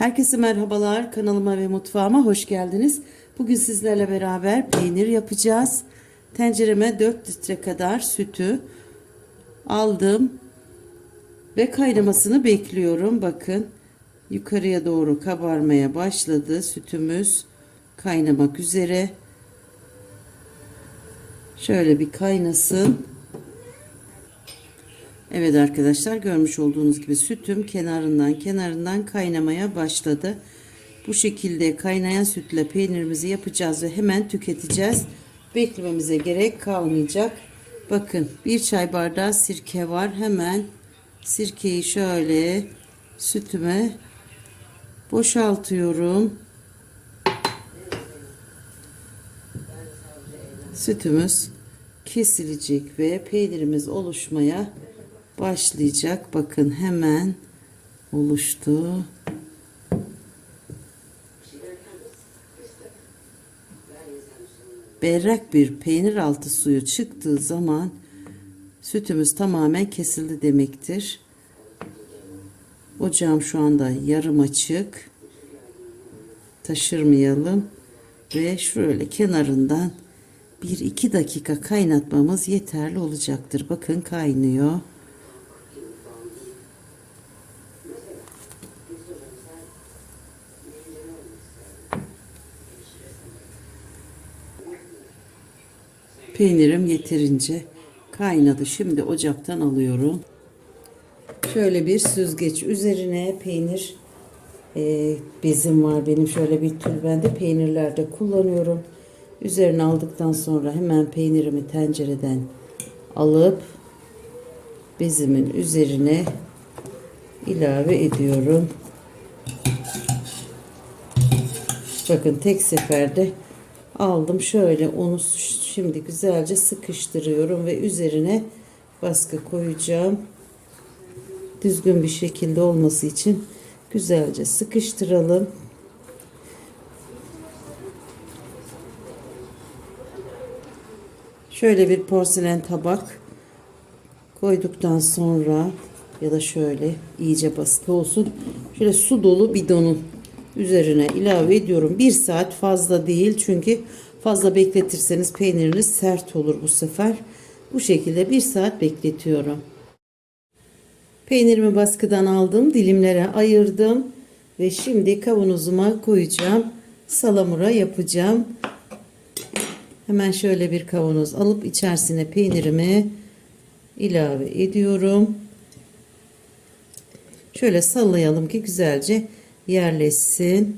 Herkese merhabalar. Kanalıma ve mutfağıma hoş geldiniz. Bugün sizlerle beraber peynir yapacağız. Tencereme 4 litre kadar sütü aldım ve kaynamasını bekliyorum. Bakın yukarıya doğru kabarmaya başladı. Sütümüz kaynamak üzere. Şöyle bir kaynasın. Evet arkadaşlar görmüş olduğunuz gibi sütüm kenarından kenarından kaynamaya başladı. Bu şekilde kaynayan sütle peynirimizi yapacağız ve hemen tüketeceğiz. Beklememize gerek kalmayacak. Bakın bir çay bardağı sirke var. Hemen sirkeyi şöyle sütüme boşaltıyorum. Sütümüz kesilecek ve peynirimiz oluşmaya başlayacak. Bakın hemen oluştu. Berrak bir peynir altı suyu çıktığı zaman sütümüz tamamen kesildi demektir. Ocağım şu anda yarım açık. Taşırmayalım. Ve şöyle kenarından 1-2 dakika kaynatmamız yeterli olacaktır. Bakın kaynıyor. Peynirim yeterince kaynadı. Şimdi ocaktan alıyorum. Şöyle bir süzgeç üzerine peynir e, bezim var benim. Şöyle bir tülbende peynirlerde kullanıyorum. Üzerine aldıktan sonra hemen peynirimi tencereden alıp bezimin üzerine ilave ediyorum. Bakın tek seferde aldım. Şöyle onu şimdi güzelce sıkıştırıyorum ve üzerine baskı koyacağım. Düzgün bir şekilde olması için güzelce sıkıştıralım. Şöyle bir porselen tabak koyduktan sonra ya da şöyle iyice baskı olsun. Şöyle su dolu bidonun üzerine ilave ediyorum. Bir saat fazla değil çünkü fazla bekletirseniz peyniriniz sert olur bu sefer. Bu şekilde bir saat bekletiyorum. Peynirimi baskıdan aldım. Dilimlere ayırdım. Ve şimdi kavanozuma koyacağım. Salamura yapacağım. Hemen şöyle bir kavanoz alıp içerisine peynirimi ilave ediyorum. Şöyle sallayalım ki güzelce yerleşsin.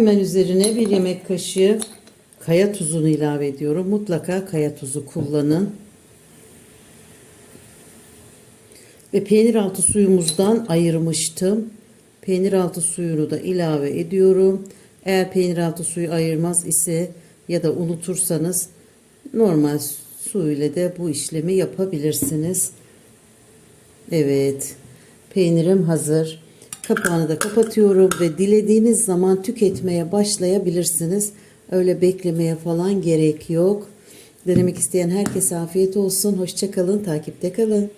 Hemen üzerine bir yemek kaşığı kaya tuzunu ilave ediyorum. Mutlaka kaya tuzu kullanın. Ve peynir altı suyumuzdan ayırmıştım. Peynir altı suyunu da ilave ediyorum. Eğer peynir altı suyu ayırmaz ise ya da unutursanız normal su ile de bu işlemi yapabilirsiniz. Evet. Peynirim hazır. Kapağını da kapatıyorum ve dilediğiniz zaman tüketmeye başlayabilirsiniz. Öyle beklemeye falan gerek yok. Denemek isteyen herkese afiyet olsun. Hoşçakalın. Takipte kalın.